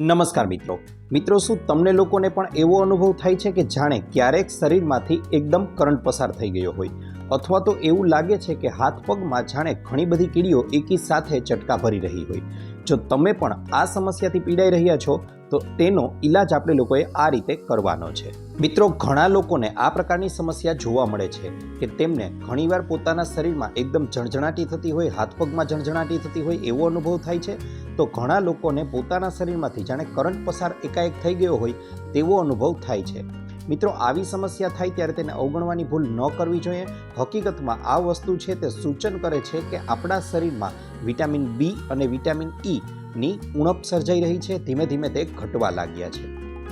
નમસ્કાર મિત્રો. મિત્રો, શું તમને લોકોને પણ એવો અનુભવ થાય છે કે જાણે ક્યારેક શરીરમાંથી એકદમ કરંટ પસાર થઈ ગયો હોય? અથવા તો એવું લાગે છે કે હાથ પગમાં જાણે ઘણી બધી કીડીઓ એકી સાથે ચટકા ભરી રહી હોય? જો તમે પણ આ સમસ્યાથી પીડાઈ રહ્યા છો, તો તેનો ઈલાજ આપણે લોકોએ આ રીતે કરવાનો છે. મિત્રો, ઘણા લોકોને આ પ્રકારની સમસ્યા જોવા મળે છે કે તેમને ઘણીવાર પોતાના શરીરમાં એકદમ ઝણઝણાટી થતી હોય, હાથ પગમાં ઝણઝણાટી થતી હોય એવો અનુભવ થાય છે. તો ઘણા લોકોને પોતાના શરીરમાંથી જાણે કરંટ પસાર એકાએક થઈ ગયો હોય તેવો અનુભવ થાય છે. મિત્રો, આવી સમસ્યા થાય ત્યારે તેને અવગણવાની ભૂલ ન કરવી જોઈએ. હકીકતમાં આ વસ્તુ છે તે સૂચન કરે છે કે આપણા શરીરમાં વિટામિન બી અને વિટામિન ઈ ની ઉણપ સર્જાઈ રહી છે. ધીમે ધીમે તે ઘટવા લાગ્યા છે.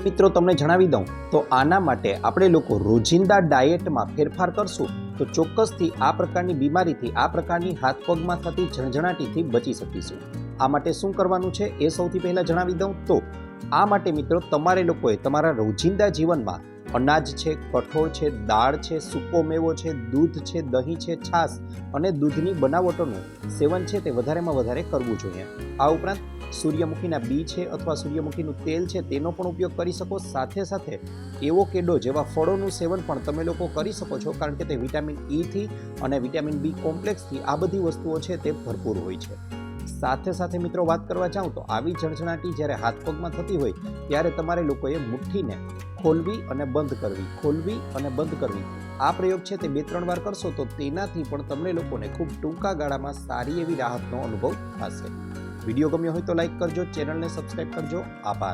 મિત્રો, તમને જણાવી દઉં, તો આના માટે આપણે લોકો રોજિંદા ડાયેટમાં ફેરફાર કરશું તો ચોક્કસથી આ પ્રકારની બીમારીથી, આ પ્રકારની હાથ પગમાં થતી ઝણઝણાટીથી બચી શકીશું. આ માટે શું કરવાનું છે એ સૌથી પહેલાં જણાવી દઉં, તો આ માટે મિત્રો તમારે લોકોએ તમારા રોજિંદા જીવનમાં અનાજ છે, કઠોળ છે, દાળ છે, સૂકો મેવો છે, દૂધ છે, દહીં છે, છાશ અને દૂધની બનાવટોનું સેવન છે તે વધારેમાં વધારે કરવું જોઈએ. આ ઉપરાંત સૂર્યમુખીના બી છે અથવા સૂર્યમુખીનું તેલ છે તેનો પણ ઉપયોગ કરી શકો. સાથે સાથે એવો કેડો જેવા ફળોનું સેવન પણ તમે લોકો કરી શકો છો કારણ કે તે વિટામિન ઈથી અને વિટામિન બી કોમ્પ્લેક્સથી આ બધી વસ્તુઓ છે તે ભરપૂર હોય છે. સાથે સાથે મિત્રો વાત કરવા જાઉં તો આવી ઝણઝણાટી જ્યારે હાથ પગમાં થતી હોય, ત્યારે તમારે લોકોએ મુઠ્ઠીને ખોલવી અને બંધ કરવી, ખોલવી અને બંધ કરવી. આ પ્રયોગ છે તે બે ત્રણ વાર કરશો તો તેનાથી પણ તમને લોકોને ખૂબ ટૂંકા ગાળામાં સારી એવી રાહતનો અનુભવ થશે. વીડિયો ગમ્યો હોય તો લાઈક કરજો, ચેનલને સબસ્ક્રાઈબ કરજો. આભાર.